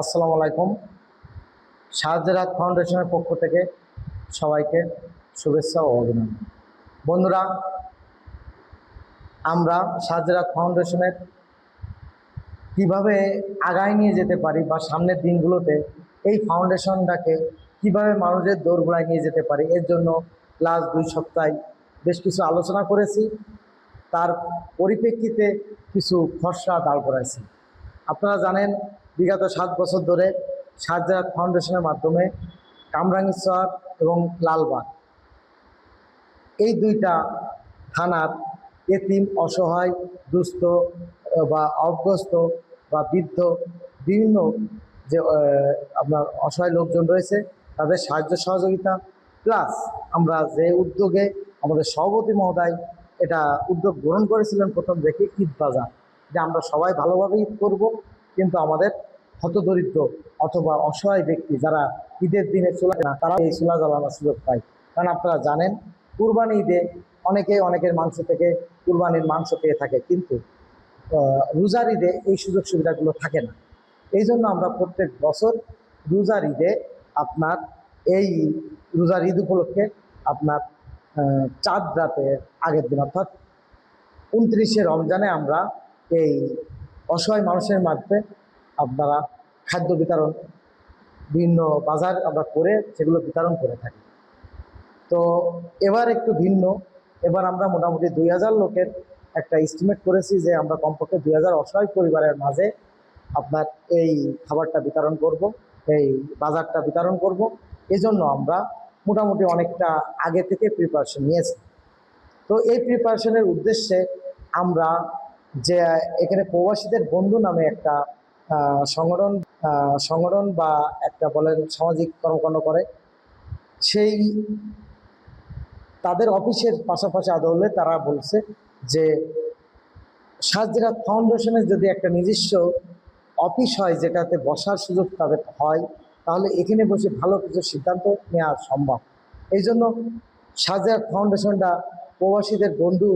আসসালামু আলাইকুম। শাহজারাত ফাউন্ডেশনের পক্ষ থেকে সবাইকে শুভেচ্ছা ও অভিনন্দন। বন্ধুরা, আমরা শাহজারাত ফাউন্ডেশনের কীভাবে আগায় নিয়ে যেতে পারি বা সামনের দিনগুলোতে এই ফাউন্ডেশনটাকে কীভাবে মানুষের দৌড়গোড়ায় নিয়ে যেতে পারি, এর জন্য লাস্ট দুই সপ্তাহে বেশ কিছু আলোচনা করেছি। তার পরিপ্রেক্ষিতে কিছু খসড়া দাঁড় করাইছি। আপনারা জানেন বিগত সাত বছর ধরে শাহজাহাত ফাউন্ডেশনের মাধ্যমে কামরাঙ্গীরচর এবং লালবাগ। এই দুইটা থানার এতিম, অসহায়, দুস্থ বা অভ্যস্ত বা বৃদ্ধ বিভিন্ন যে আপনার অসহায় লোকজন রয়েছে, তাদের সাহায্য সহযোগিতা, প্লাস আমরা যে উদ্যোগে আমাদের সভাপতি মহোদয় এটা উদ্যোগ গ্রহণ করেছিলেন প্রথম দেখে ঈদ বাজার, যে আমরা সবাই ভালোভাবে ঈদ করব। কিন্তু আমাদের হতদরিদ্র অথবা অসহায় ব্যক্তি যারা ঈদের দিনে চুলা না, তারা এই চুলা জ্বালানোর সুযোগ পায়। কারণ আপনারা জানেন, কুরবানি ঈদে অনেকে অনেকের মাংস থেকে কুরবানির মাংস পেয়ে থাকে, কিন্তু রোজার ঈদে এই সুযোগ সুবিধাগুলো থাকে না। এই জন্য আমরা প্রত্যেক বছর রোজার ঈদে আপনার এই রোজার ঈদ উপলক্ষে আপনার চাঁদ রাতের আগের দিন, অর্থাৎ উনত্রিশে রমজানে আমরা এই অসহায় মানুষের মাঝে আপনারা খাদ্য বিতরণ, বিভিন্ন বাজার আমরা করে সেগুলো বিতরণ করে থাকি। তো এবার একটু ভিন্ন। এবার আমরা মোটামুটি দুই হাজার লোকের একটা এস্টিমেট করেছি যে আমরা কমপক্ষে দুই হাজার অসহায় পরিবারের মাঝে আপনার এই খাবারটা বিতরণ করব, এই বাজারটা বিতরণ করব। এজন্য আমরা মোটামুটি অনেকটা আগে থেকে প্রিপারেশন নিয়েছি। তো এই প্রিপারেশনের উদ্দেশ্যে আমরা যে, এখানে প্রবাসীদের বন্ধু নামে একটা সংগঠন সংগঠন বা একটা বলেন সামাজিক কর্মকাণ্ড করে। সেই তাদের অফিসের পাশাপাশি আদলে তারা বলছে যে সাজরাত ফাউন্ডেশনের যদি একটা নিজস্ব অফিস হয় যেটাতে বসার সুযোগ তাদের হয়, তাহলে এখানে বসে ভালো কিছু সিদ্ধান্ত নেওয়া সম্ভব। এই জন্য সাজরাত ফাউন্ডেশনটা প্রবাসীদের বন্ধু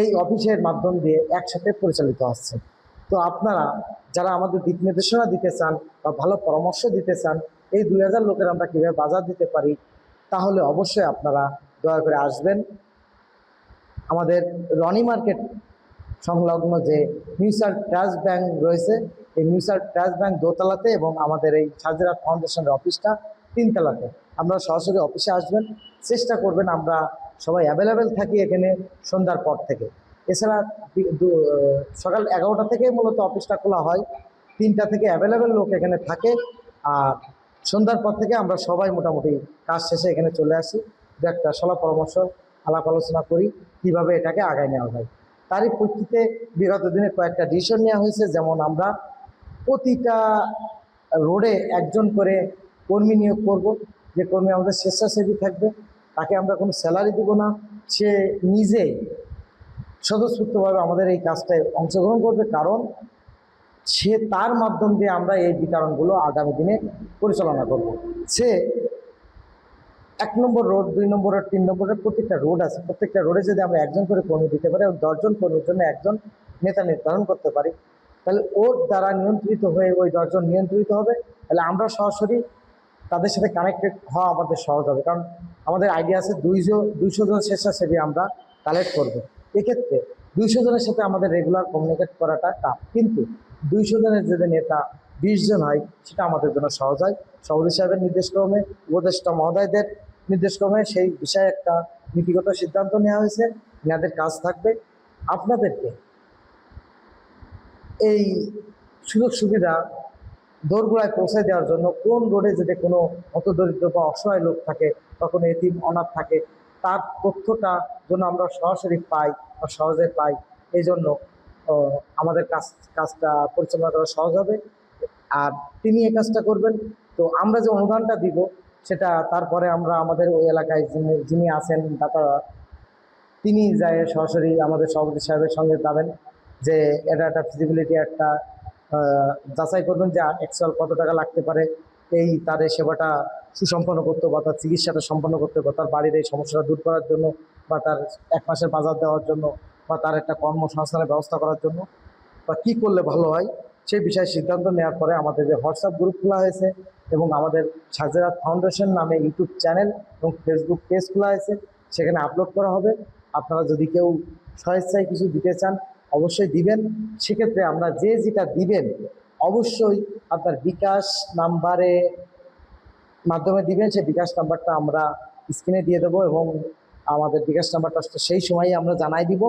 এই অফিসের মাধ্যম দিয়ে একসাথে পরিচালিত হচ্ছে। তো আপনারা যারা আমাদের দিক নির্দেশনা দিতে চান বা ভালো পরামর্শ দিতে চান, এই দুই হাজার লোকের আমরা কীভাবে বাজার দিতে পারি, তাহলে অবশ্যই আপনারা দয়া করে আসবেন। আমাদের রনি মার্কেট সংলগ্ন যে মিউচুয়াল ট্রাস্ট ব্যাংক রয়েছে, এই মিউচুয়াল ট্রাস্ট ব্যাংক দোতলাতে এবং আমাদের এই সাজেরাত ফাউন্ডেশনের অফিসটা তিনতলাতে। আপনারা সরাসরি অফিসে আসবেন, চেষ্টা করবেন আমরা সবাই অ্যাভেলেবেল থাকি এখানে সন্ধ্যার পর থেকে। এছাড়া সকাল এগারোটা থেকে মূলত অফিসটা খোলা হয়। তিনটা থেকে অ্যাভেলেবেল লোক এখানে থাকে। আর সন্ধ্যার পর থেকে আমরা সবাই মোটামুটি কাজ শেষে এখানে চলে আসি। দু একটা সলা পরামর্শ, আলাপ আলোচনা করি, কীভাবে এটাকে আগায় নেওয়া যায়। তারই প্রেক্ষিতে বিগত দিনে কয়েকটা ডিসিশন নেওয়া হয়েছে। যেমন আমরা প্রতিটা রোডে একজন করে কর্মী নিয়োগ করব। যে কর্মী আমাদের স্বেচ্ছাসেবী থাকবে তাকে আমরা কোনো স্যালারি দেবো না। সে নিজে স্বতঃস্ফূর্তভাবে আমাদের এই কাজটায় অংশগ্রহণ করবে। কারণ সে তার মাধ্যম দিয়ে আমরা এই বিতরণগুলো আগামী দিনে পরিচালনা করব। সে এক নম্বর রোড, দুই নম্বর রোড, তিন নম্বর রোড প্রত্যেকটা রোড আছে। প্রত্যেকটা রোডে যদি আমরা একজন করে কর্মী দিতে পারি, এবং দশজন কর্মীর জন্য একজন নেতা নির্ধারণ করতে পারি, তাহলে ওর দ্বারা নিয়ন্ত্রিত হয়ে ওই দশজন নিয়ন্ত্রিত হবে। তাহলে আমরা সরাসরি তাদের সাথে কানেক্টেড হওয়া আমাদের সহজ হবে। কারণ আমাদের আইডিয়া আছে দুইশো দুইশো জন স্বেচ্ছাসেবী আমরা কালেক্ট করব। এক্ষেত্রে দুইশো জনের সাথে আমাদের রেগুলার কমিউনিকেট করাটা টাফ কিন্তু দুইশো জনের যদি নেতা বিশ জন হয়, সেটা আমাদের জন্য সহজ হয়। সভাপতি সাহেবের নির্দেশক্রমে, উপদেষ্টা মহোদয়দের নির্দেশক্রমে সেই বিষয়ে একটা নীতিগত সিদ্ধান্ত নেওয়া হয়েছে। এনাদের কাজ থাকবে। আপনাদেরকে এই সুযোগ সুবিধা দোরগোড়ায় পৌঁছে দেওয়ার জন্য কোন রোডে যদি কোনো হতদরিদ্র বা অসহায় লোক থাকে কোনো এতিম অনাথ থাকে। তার তথ্যটা যেন আমরা সরাসরি পাই বা সহজে পাই এই জন্য আমাদের কাজ, কাজটা পরিচালনা করা সহজ হবে। আর তিনি এই কাজটা করবেন। তো আমরা যে অনুদানটা দিব, সেটা তারপরে আমরা আমাদের ওই এলাকায় যিনি যিনি আছেন দাতা তিনি যায় সরাসরি আমাদের সভাপতি সাহেবের সঙ্গে যাবেন যে এটা একটা ফিজিবিলিটি একটা যাচাই করবেন যে অ্যাকচুয়াল কত টাকা লাগতে পারে, এই তার এই সেবাটা সুসম্পন্ন করতে বা তার চিকিৎসাটা সম্পন্ন করতে বা তার বাড়ির এই সমস্যাটা দূর করার জন্য বা তার এক মাসের বাজার দেওয়ার জন্য বা তার একটা কর্মসংস্থানের ব্যবস্থা করার জন্য বা কী করলে ভালো হয়, সেই বিষয়ে সিদ্ধান্ত নেওয়ার পরে আমাদের যে হোয়াটসঅ্যাপ গ্রুপ খোলা হয়েছে এবং আমাদের সাজেরাত ফাউন্ডেশন নামে ইউটিউব চ্যানেল এবং ফেসবুক পেজ খোলা হয়েছে, সেখানে আপলোড করা হবে। আপনারা যদি কেউ স্বেচ্ছায় কিছু দিতে চান অবশ্যই দিবেন। সেক্ষেত্রে আমরা যে যেটা দিবেন, অবশ্যই আপনার বিকাশ নাম্বারে মাধ্যমে দিবেন। সেই বিকাশ নাম্বারটা আমরা স্ক্রিনে দিয়ে দেবো এবং আমাদের বিকাশ নাম্বারটা সেই সময়ই আমরা জানাই দিব।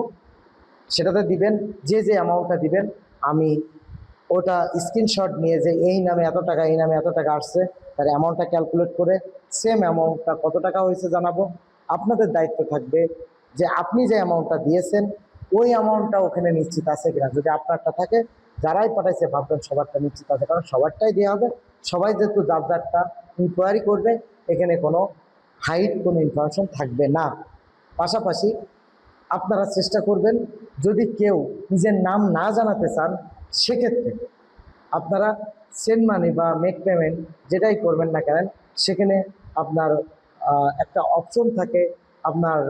সেটাতে দিবেন, যে যে অ্যামাউন্টটা দিবেন, আমি ওটা স্ক্রিনশট নিয়ে যে এই নামে এত টাকা, এই নামে এত টাকা আসছে, তার অ্যামাউন্টটা ক্যালকুলেট করে সেম অ্যামাউন্টটা কত টাকা হয়েছে জানাব। আপনাদের দায়িত্ব থাকবে যে আপনি যে অ্যামাউন্টটা দিয়েছেন ওই অ্যামাউন্টটা ওখানে নিশ্চিত আছে কিনা? যদি আপনারটা থাকে, যারাই পাঠাইছে, ভাববেন সবারটা নিশ্চিত আছে। কারণ সবারটাই দেওয়া হবে। সবাই যেহেতু যার যারটা ইনকোয়ারি করবে, এখানে কোনো হাইট কোনো ইনফরমেশন থাকবে না। পাশাপাশি আপনারা চেষ্টা করবেন, যদি কেউ নিজের নাম না জানাতে চান, সেক্ষেত্রে আপনারা সেন্ড মানি বা মেক পেমেন্ট যেটাই করবেন না কেন, সেখানে আপনার একটা অপশন থাকে। আপনার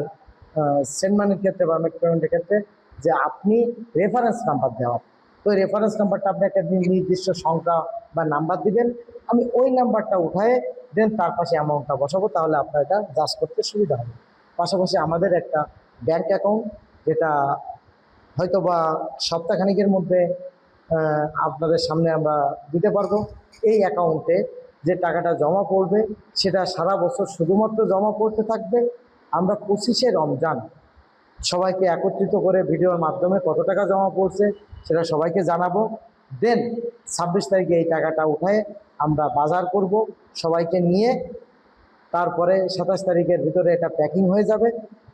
সেন্ড মানির ক্ষেত্রে বা মেক পেমেন্টের ক্ষেত্রে যে আপনি রেফারেন্স নাম্বার দেওয়া। তো রেফারেন্স নাম্বারটা আপনি একটা নির্দিষ্ট সংখ্যা বা নাম্বার দিবেন। আমি ওই নাম্বারটা উঠায়ে দেন তার পাশে অ্যামাউন্টটা বসাবো, তাহলে আপনার এটা জাজ করতে সুবিধা হবে। পাশাপাশি আমাদের একটা ব্যাংক অ্যাকাউন্ট যেটা হয়তো বা সপ্তাহখানিকের মধ্যে আপনাদের সামনে আমরা দিতে পারব। এই অ্যাকাউন্টে যে টাকাটা জমা পড়বে, সেটা সারা বছর শুধুমাত্র জমা পড়তে থাকবে। আমরা পঁচিশে রমজান। সবাইকে একত্রিত করে ভিডিওর মাধ্যমে কত টাকা জমা পড়ছে সেটা সবাইকে জানাব। দেন ছাব্বিশ তারিখে এই টাকাটা উঠায় আমরা বাজার করব। সবাইকে নিয়ে তারপরে সাতাশ তারিখের ভিতরে এটা প্যাকিং হয়ে যাবে।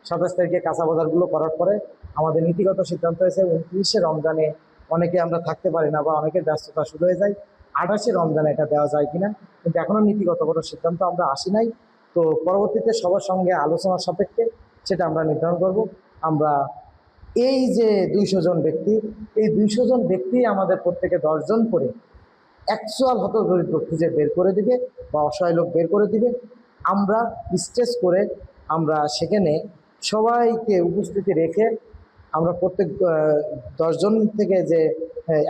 সাতাশ তারিখে কাঁচা বাজারগুলো করার পরে আমাদের নীতিগত সিদ্ধান্ত হয়েছে, উনত্রিশে রমজানে অনেকে আমরা থাকতে পারি না বা অনেকের ব্যস্ততা শুরু হয়ে যায়। আঠাশে রমজানে এটা দেওয়া যায় কিনা, কিন্তু এখনও নীতিগত কোনো সিদ্ধান্ত আমরা আসি নাই। তো পরবর্তীতে সবার সঙ্গে আলোচনার সাপেক্ষে সেটা আমরা নির্ধারণ করব। আমরা এই যে দুইশো জন ব্যক্তি, এই দুইশো জন ব্যক্তি আমাদের প্রত্যেকে দশজন করে অ্যাকচুয়াল হতদরিদ্র খুঁজে বের করে দিবে বা অসহায় লোক বের করে দিবে। আমরা স্টেজ করে আমরা সেখানে সবাইকে উপস্থিতি রেখে আমরা প্রত্যেক দশজন থেকে যে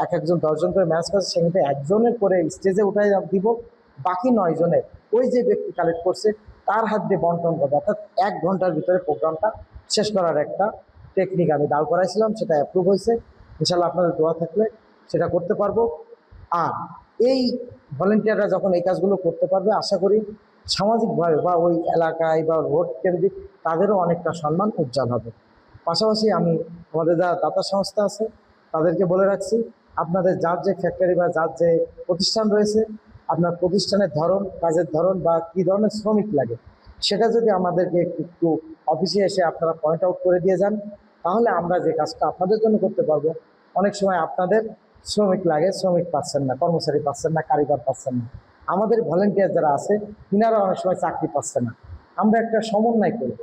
এক একজন দশজন করে ম্যাচ করছে সেখান থেকে একজনের করে স্টেজে উঠাই দিব। বাকি নয় জনের, ওই যে ব্যক্তি কালেক্ট করছে তার হাত দিয়ে বন্টন করবে। অর্থাৎ এক ঘণ্টার ভিতরে প্রোগ্রামটা শেষ করার একটা টেকনিক আমি দাঁড় করাইছিলাম, সেটা অ্যাপ্রুভ হয়েছে। ইনশাল্লাহ আপনাদের দোয়া থাকলে সেটা করতে পারব। আর এই ভলেন্টিয়াররা যখন এই কাজগুলো করতে পারবে, আশা করি সামাজিকভাবে বা ওই এলাকায় বা রোড কেন্দ্রিক তাদেরও অনেকটা সম্মান উজ্জ্বল হবে। পাশাপাশি আমি আমাদের যারা দাতা সংস্থা আছে, তাদেরকে বলে রাখছি, আপনাদের যার যে ফ্যাক্টরি বা যার যে প্রতিষ্ঠান রয়েছে আপনার প্রতিষ্ঠানের ধরন, কাজের ধরন বা কী ধরনের শ্রমিক লাগে, সেটা যদি আমাদেরকে একটু অফিসে এসে আপনারা পয়েন্ট আউট করে দিয়ে যান, তাহলে আমরা যে কাজটা আপনাদের জন্য করতে পারব, অনেক সময় আপনাদের শ্রমিক লাগে, শ্রমিক পাচ্ছেন না, কর্মচারী পাচ্ছেন না, কারিগর পাচ্ছেন না। আমাদের ভলেন্টিয়ার যারা আছে তিনারা অনেক সময় চাকরি পাচ্ছে না। আমরা একটা সমন্বয় করব।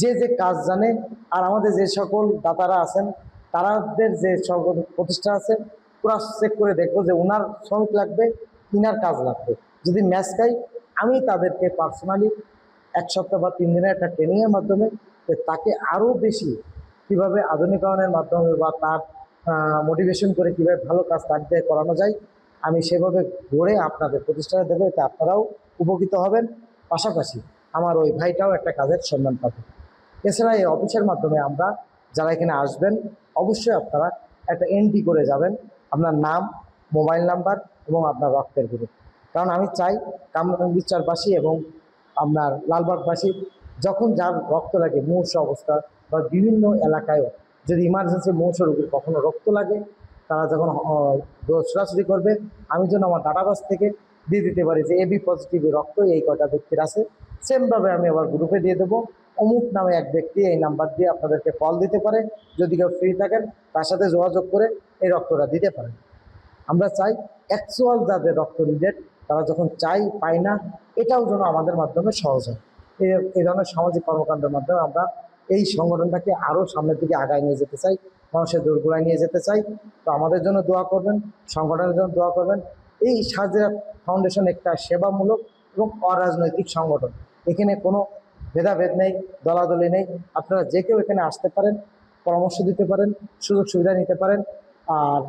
যে যে কাজ জানে, আর আমাদের যে সকল দাতারা আছেন, তারাদের যে সকল প্রতিষ্ঠান আছে পুরো চেক করে দেখব যে ওনার শ্রমিক লাগবে ইনার কাজ লাগবে। যদি ম্যাচ খাই আমি তাদেরকে পার্সোনালি এক সপ্তাহ বা তিন দিনের একটা ট্রেনিংয়ের মাধ্যমে তাকে আরও বেশি কীভাবে আধুনিকরণের মাধ্যমে বা তার মোটিভেশন করে কীভাবে ভালো কাজ তার দিয়ে করানো যায়, আমি সেভাবে গড়ে আপনাদের প্রতিষ্ঠানে দেবো, এতে আপনারাও উপকৃত হবেন। পাশাপাশি আমার ওই ভাইটাও একটা কাজের সন্ধান পাবে। এছাড়া এই অফিসের মাধ্যমে আমরা যারা এখানে আসবেন, অবশ্যই আপনারা একটা এন্ট্রি করে যাবেন। আপনার নাম, মোবাইল নাম্বার এবং আপনার রক্তের গ্রুপ কারণ আমি চাই কামরাঙ্গিচারবাসী এবং আপনার লালবাগবাসী যখন যার রক্ত লাগে মুহূর্ষ অবস্থা বা বিভিন্ন এলাকায়ও যদি ইমার্জেন্সি মুহূর্ষ রোগীর কখনো রক্ত লাগে, তারা যখন ছোটাছুটি করবে, আমি যেন আমার ডাটাবাস থেকে দিয়ে দিতে পারি যে এবি পজিটিভ রক্ত এই কটা ব্যক্তির আছে। সেমভাবে আমি আবার গ্রুপে দিয়ে দেবো। অমুক নামে এক ব্যক্তি এই নাম্বার দিয়ে আপনাদেরকে কল দিতে পারে। যদি কেউ ফ্রি থাকেন, তার সাথে যোগাযোগ করে এই রক্তটা দিতে পারেন। আমরা চাই অ্যাকচুয়াল যাদের রক্ত নিডেড তারা যখন চাই, পায় না, এটাও যেন আমাদের মাধ্যমে সহজ হয়। এই এই ধরনের সামাজিক কর্মকাণ্ডের মাধ্যমে আমরা এই সংগঠনটাকে আরও সামনের দিকে আগায় নিয়ে যেতে চাই, মানুষের দোরগোড়ায় নিয়ে যেতে চাই। তো আমাদের জন্য দোয়া করবেন, সংগঠনের জন্য দোয়া করবেন। এই সাজেরা ফাউন্ডেশন একটা সেবামূলক এবং অরাজনৈতিক সংগঠন। এখানে কোনো ভেদাভেদ নেই, দলাদলি নেই। আপনারা যে কেউ এখানে আসতে পারেন, পরামর্শ দিতে পারেন সুযোগ সুবিধা নিতে পারেন। আর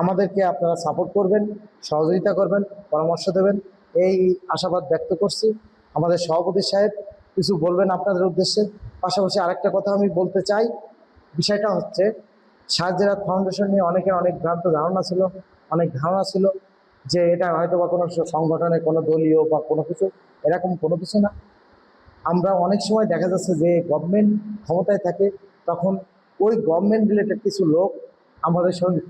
আমাদেরকে আপনারা সাপোর্ট করবেন, সহযোগিতা করবেন, পরামর্শ দেবেন। এই আশাবাদ ব্যক্ত করছি। আমাদের সভাপতি সাহেব কিছু বলবেন আপনাদের উদ্দেশ্যে। পাশাপাশি আরেকটা কথা আমি বলতে চাই। বিষয়টা হচ্ছে শাহজেরাত ফাউন্ডেশন নিয়ে অনেকের অনেক ভ্রান্ত ধারণা ছিল, অনেক ধারণা ছিল যে এটা হয়তো বা কোনো সংগঠনের কোনো দলীয় বা কোনো কিছু, এরকম কোনো কিছু না। আমরা অনেক সময় দেখা যাচ্ছে যে গভর্নমেন্ট ক্ষমতায় থাকে, তখন ওই গভর্নমেন্ট রিলেটেড কিছু লোক আমাদের সঙ্গে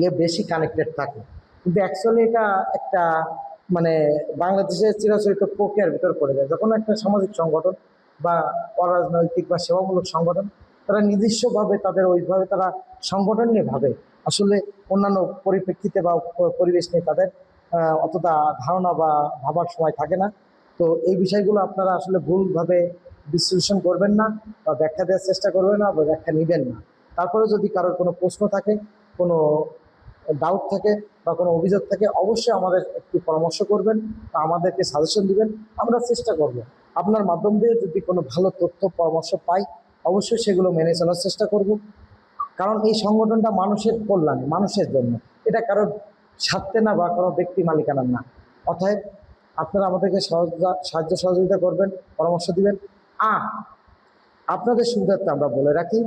ইয়ে বেশি কানেক্টেড থাকে। কিন্তু অ্যাকচুয়ালি এটা একটা মানে বাংলাদেশের চিরাচরিত প্রক্রিয়ার ভিতর পড়ে যায়। যখন একটা সামাজিক সংগঠন বা অরাজনৈতিক বা সেবামূলক সংগঠন, তারা নিজস্বভাবে তাদের ওইভাবে তারা সংগঠন নিয়ে ভাবে। আসলে অন্যান্য পরিপ্রেক্ষিতে বা পরিবেশ নিয়ে তাদের অতটা ধারণা বা ভাবার সময় থাকে না। তো এই বিষয়গুলো আপনারা আসলে ভুলভাবে বিশ্লেষণ করবেন না বা ব্যাখ্যা দেওয়ার চেষ্টা করবেন না বা ব্যাখ্যা নেবেন না। তারপরে যদি কারোর কোনো প্রশ্ন থাকে, কোনো ডাউট থাকে বা কোনো অভিযোগ থাকে, অবশ্যই আমাদের একটু পরামর্শ করবেন বা আমাদেরকে সাজেশন দিবেন। আমরা চেষ্টা করব। আপনার মাধ্যম দিয়ে যদি কোনো ভালো তথ্য, পরামর্শ পাই, অবশ্যই সেগুলো মেনে চলার চেষ্টা করব। কারণ এই সংগঠনটা মানুষের কল্যাণে, মানুষের জন্য। এটা কারোর স্বার্থে না বা কোনো ব্যক্তি মালিকানার না। অতএব আপনারা আমাদেরকে সাহায্য সহযোগিতা করবেন, পরামর্শ দিবেন। আর আপনাদের সুবিধার্থে আমরা বলে রাখি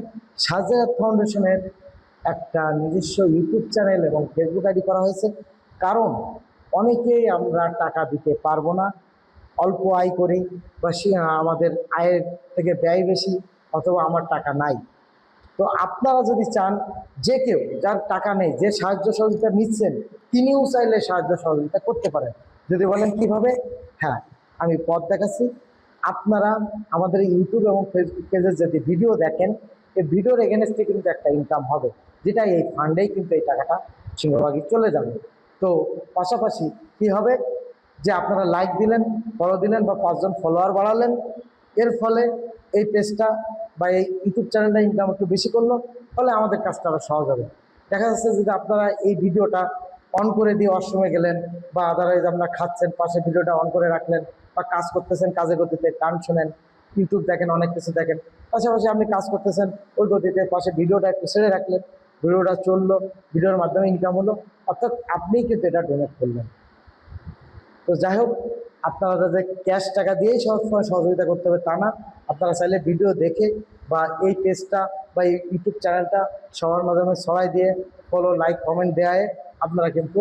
সাজায়াত ফাউন্ডেশনের একটা নিজস্ব ইউটিউব চ্যানেল এবং ফেসবুক আইডি করা হয়েছে। কারণ অনেকেই আমরা টাকা দিতে পারব না, অল্প আয় করি, বা আমাদের আয়ের থেকে ব্যয় বেশি অথবা আমার টাকা নাই। তো আপনারা যদি চান, যে কেউ যার টাকা নেই, যে সাহায্য সহযোগিতা নিচ্ছেন, তিনিও চাইলে সাহায্য সহযোগিতা করতে পারেন। যদি বলেন কীভাবে? হ্যাঁ আমি পথ দেখাচ্ছি। আপনারা আমাদের ইউটিউব এবং ফেসবুক পেজে যদি ভিডিও দেখেন এই ভিডিওর এগেনস্টে কিন্তু একটা ইনকাম হবে যেটা এই ফান্ডেই কিন্তু এই টাকাটা সিংহভাগই চলে যাবে। তো পাশাপাশি কি হবে? যে আপনারা লাইক দিলেন ফলো দিলেন বা পাঁচজন ফলোয়ার বাড়ালেন, এর ফলে এই পেজটা বা এই ইউটিউব চ্যানেলটা ইনকাম একটু বেশি করল ফলে আমাদের কাজটা আরও সহজ হবে। দেখা যাচ্ছে যদি আপনারা এই ভিডিওটা অন করে দিয়ে অসময় গেলেন বা আদারওয়াইজ আপনারা খাচ্ছেন, পাশে ভিডিওটা অন করে রাখলেন বা কাজ করতেছেন কাজে গতিতে গান শোনেন ইউটিউব দেখেন, অনেক কিছু দেখেন। পাশাপাশি আপনি কাজ করতেছেন, ওই গতিতে পাশে ভিডিওটা একটু ছেড়ে রাখলেন, ভিডিওটা চলল, ভিডিওর মাধ্যমে ইনকাম হলো। অর্থাৎ আপনিই কিন্তু এটা ডোনেট করলেন। তো যাই হোক, আপনারা যাতে ক্যাশ টাকা দিয়েই সবসময় সহযোগিতা করতে হবে তা না। আপনারা চাইলে ভিডিও দেখে বা এই পেজটা বা এই ইউটিউব চ্যানেলটা সবার মাধ্যমে সবাই দিয়ে ফলো লাইক কমেন্ট দেওয়ায় আপনারা কিন্তু